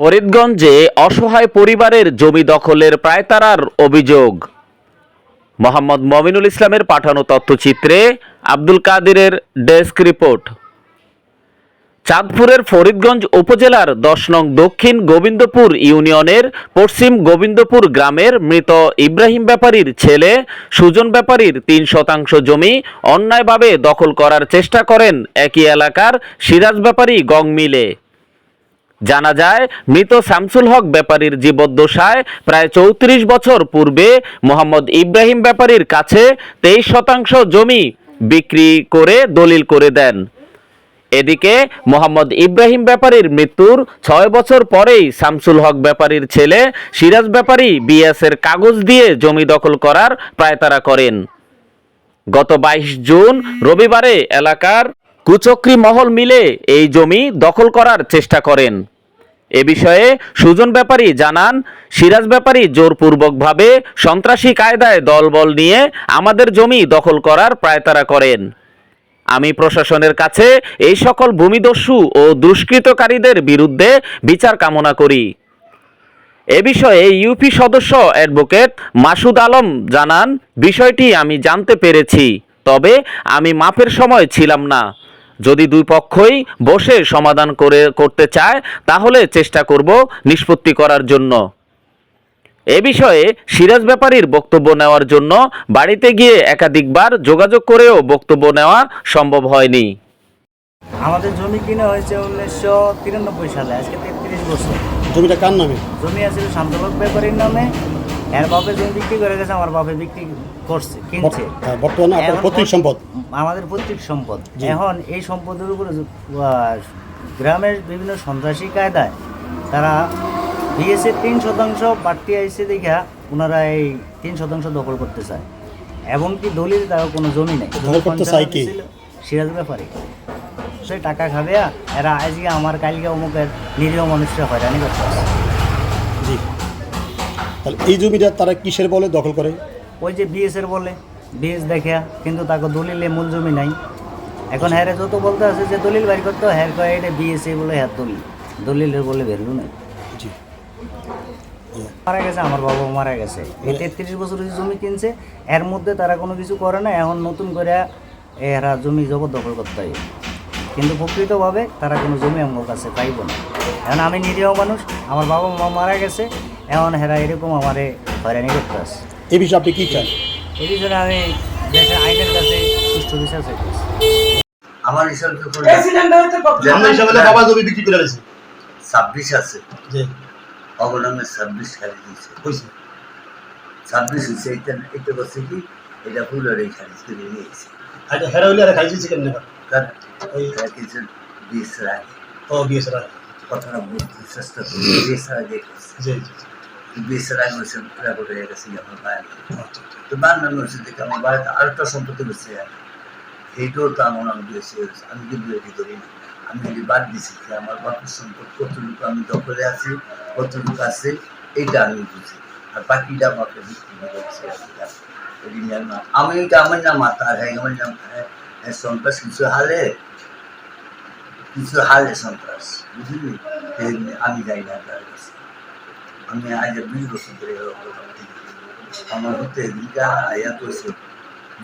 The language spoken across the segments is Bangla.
ফরিদগঞ্জে অসহায় পরিবারের জমি দখলের প্রায়তারার অভিযোগ। মোহাম্মদ মমিনুল ইসলামের পাঠানো তথ্যচিত্রে আব্দুল কাদিরের ডেস্ক রিপোর্ট। চাঁদপুরের ফরিদগঞ্জ উপজেলার দশ নং দক্ষিণ গোবিন্দপুর ইউনিয়নের পশ্চিম গোবিন্দপুর গ্রামের মৃত ইব্রাহিম ব্যাপারীর ছেলে সুজন ব্যাপারীর তিন শতাংশ জমি অন্যায়ভাবে দখল করার চেষ্টা করেন একই এলাকার সিরাজ ব্যাপারী গং মিলে। জানা যায়, মৃত শামসুল হক ব্যাপারীর জীবদ্দশায় প্রায় চৌত্রিশ বছর পূর্বে মোহাম্মদ ইব্রাহিম ব্যাপারীর কাছে তেইশ শতাংশ জমি বিক্রি করে দলিল করে দেন। এদিকে মোহাম্মদ ইব্রাহিম ব্যাপারীর মৃত্যুর ছয় বছর পরেই শামসুল হক ব্যাপারীর ছেলে সিরাজ ব্যাপারী বিএসের কাগজ দিয়ে জমি দখল করার পায়তারা করেন। গত বাইশ জুন রবিবারে এলাকার কুচক্রি মহল মিলে এই জমি দখল করার চেষ্টা করেন। এ বিষয়ে সুজন ব্যাপারী জানান, সিরাজ ব্যাপারী জোরপূর্বকভাবে সন্ত্রাসী কায়দায় দলবল নিয়ে আমাদের জমি দখল করার পায়তারা করেন। আমি প্রশাসনের কাছে এই সকল ভূমিদস্যু ও দুষ্কৃতকারীদের বিরুদ্ধে বিচার কামনা করি। এ বিষয়ে ইউপি সদস্য অ্যাডভোকেট মাসুদ আলম জানান, বিষয়টি আমি জানতে পেরেছি, তবে আমি মাপের সময় ছিলাম না। যদি দুই পক্ষই বসে সমাধান করে করতে চায় তাহলে চেষ্টা করব নিষ্পত্তি করার জন্য। এ বিষয়ে সিরাজ ব্যাপারীর বক্তব্য নেওয়ার জন্য বাড়িতে গিয়ে একাধিকবার যোগাযোগ করেও বক্তব্য নেওয়া সম্ভব হয়নি। আমাদের জমি কিনা হয়েছে উনিশশো তিরানব্বই সালে আজকে তেত্রিশ বছর। জমিটা কার নামে? জমি আছে শান্তলোক ব্যাপারীর নামে। এর বাপে জমি বিক্রি করে গেছে আমার বাপে বিক্রি করছে কিনছে। হ্যাঁ, বর্তমানে আপনার পৈতৃক সম্পদ? আমাদের পৈতৃক সম্পদ। এখন এই সম্পদের উপরে গ্রামের বিভিন্ন সন্ত্রাসী কায়দায় তারা বিএসএ তিন শতাংশ বাড়তি আইসে দেখা ওনারা এই তিন শতাংশ দখল করতে চায়। এবং কি দলিল তার কোনো জমি নেই। সিরাজ ব্যাপারে। সে টাকা খাবে এরা আজকে আমার কালকে অমুকের নিরীহ মানুষরা হয়রানি করতে তাহলে এই জমিটা তারা কিসের বলে দখল করে? ওই যে বিএসের বলে। বিএস দেখে কিন্তু তাকে দলিলে মূল জমি নাই। এখন হ্যারে যত বলতে আছে যে দলিল বাড়ি করতে হ্যার কয় এটা বিএসএ বলে হ্যার দলিল। দলিলের বলে ভ্যালু নাই মারা গেছে আমার বাবা মারা গেছে। এই তেত্রিশ বছর জমি কিনছে এর মধ্যে তারা কোনো কিছু করে না এখন নতুন করে এরা জমি জবরদখল করতে হয়। কিন্তু প্রকৃতভাবে তারা কোনো জমি আমার কাছে পাইব না। এখন আমি নিরীহ মানুষ আমার বাবা মা মারা গেছে এমন হেরা এরকম আমারে হয়রানি করতে আসে এই বিষয়ে আপনি কি চান? এই বিষয়ে আমি দেশের আইনের কাছে সুষ্ঠু বিচার চাইতেছি আমার হিসাবে তো হিসাবে বাবা জমি বিক্রি করে দিয়েছে। ছাব্বিশ আছে। অবলম্বে ছাব্বিশ খালি দিয়েছে। ছাব্বিশ হচ্ছে এটা এটা করছে কি? এটা ফুলের এই খারিজ করে নিয়েছে আচ্ছা হেরা আর চিকেন কারণ ওই এটা কিছু বিয়ের আগে ও দিয়েছে না কথাটা বুঝতে চেষ্টা করি আগে আগে রেকর্ড হয়ে গেছে আমার আচ্ছা। তো বান্নানো হচ্ছে দেখে আমার বাড়িতে আরেকটা সম্পত্তি হচ্ছে এইটাও তো আমার আমি দিয়েছি আমি কিন্তু এটি করি না। আমি যদি বাদ দিছি যে আমার বাপের সম্পদ কতটুকু আমি দখলে আছি কতটুকু আছে এইটা আমি বুঝি। আর বাকিটা আমাকে বিক্রি এটি আমি এটা আমার নাম মাতার হ্যাঁ আমার নাম হ্যাঁ, সন্ত্রাস কিছু হালে কিছু হালে সন্ত্রাস বুঝলি আমি যাই না তার কাছে আমি আজ বিশ বছর ধরে। আমার হতে এদিনটা আয়া করছে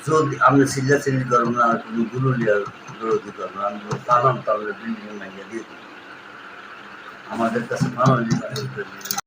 যদি আমি চিল্লা চিল্লি করব না কোনো লিয়ার বিরোধী করব আমি টানাম তাহলে বিল্ডিং মাইয়া দিয়ে আমাদের কাছে মানুষ